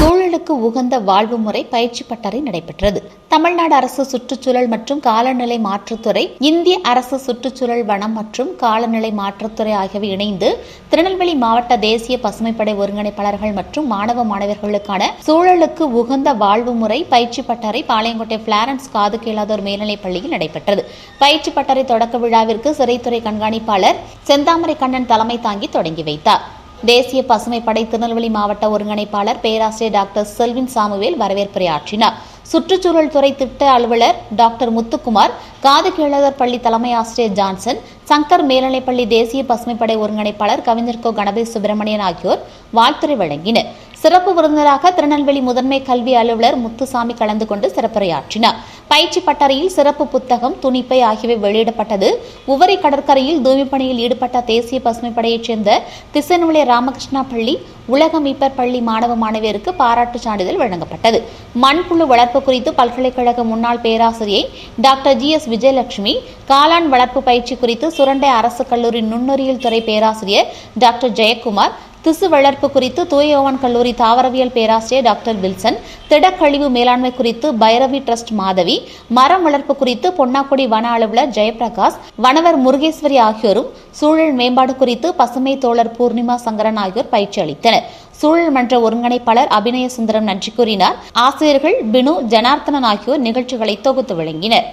சூழலுக்கு உகந்த வாழ்வு முறை பயிற்சி பட்டறை நடைபெற்றது. தமிழ்நாடு அரசு சுற்றுச்சூழல் மற்றும் காலநிலை மாற்றுத்துறை இந்திய அரசு சுற்றுச்சூழல் வனம் மற்றும் காலநிலை மாற்றுத்துறை ஆகியவை இணைந்து திருநெல்வேலி மாவட்ட தேசிய பசுமைப்படை ஒருங்கிணைப்பாளர்கள் மற்றும் மாணவ மாணவர்களுக்கான சூழலுக்கு உகந்த வாழ்வு முறை பயிற்சி பட்டறை பாளையங்கோட்டை பிளாரன்ஸ் காது கேளாதோர் மேல்நிலைப் பள்ளியில் நடைபெற்றது. பயிற்சி பட்டறை தொடக்க விழாவிற்கு சிறைத்துறை கண்காணிப்பாளர் செந்தாமரை கண்ணன் தலைமை தாங்கி தொடங்கி வைத்தார். தேசிய பசுமை படை திருநெல்வேலி மாவட்ட ஒருங்கிணைப்பாளர் பேராசிரியர் டாக்டர் செல்வின் சாமுவேல் வரவேற்புரையாற்றினார். சுற்றுச்சூழல் துறை திட்ட அலுவலர் டாக்டர் முத்துக்குமார் காது கேளகர் பள்ளி தலைமை ஆசிரியர் ஜான்சன் சங்கர் மேல்நிலைப்பள்ளி தேசிய பசுமைப்படை ஒருங்கிணைப்பாளர் கவிஞர் கோ கணபதி சுப்பிரமணியன் ஆகியோர் வாழ்த்துறை வழங்கினர். சிறப்பு விருந்தினராக திருநெல்வேலி முதன்மை கல்வி அலுவலர் முத்துசாமி கலந்து கொண்டு சிறப்புரையாற்றினார். பயிற்சி பட்டறையில் சிறப்பு புத்தகம் துணிப்பை ஆகியவை வெளியிடப்பட்டது. உவரி கடற்கரையில் தூய்மைப்பணியில் ஈடுபட்ட தேசிய பசுமைப்படையைச் சேர்ந்த திசைநுலை ராமகிருஷ்ணா பள்ளி உலக மீப்பர் பள்ளி மாணவ மாணவியருக்கு பாராட்டுச் சான்றிதழ் வழங்கப்பட்டது. மண்புழு வளர்ப்பு குறித்து பல்கலைக்கழக முன்னாள் பேராசிரியை டாக்டர் ஜி எஸ் விஜயலட்சுமி காளான் வளர்ப்பு பயிற்சி குறித்து சுரண்டை அரசு கல்லூரி நுண்ணறியல் துறை பேராசிரியர் டாக்டர் ஜெயக்குமார் திசு வளர்ப்பு குறித்து தூயோவான் கல்லூரி தாவரவியல் பேராசிரியர் டாக்டர் வில்சன் திடக்கழிவு மேலாண்மை குறித்து பைரவி ட்ரஸ்ட் மாதவி மரம் வளர்ப்பு குறித்து பொன்னாக்குடி வன அலுவலர் ஜெயபிரகாஷ் வனவர் முருகேஸ்வரி ஆகியோரும் சூழல் மேம்பாடு குறித்து பசுமை தோழர் பூர்ணிமா சங்கரன் ஆகியோர் பயிற்சி அளித்தனர். சூழல் மன்ற ஒருங்கிணைப்பாளர் அபிநய சுந்தரம் நன்றி கூறினார். ஆசிரியர்கள் பினு ஜனார்த்தனன் ஆகியோர் நிகழ்ச்சிகளை தொகுத்து வழங்கினர்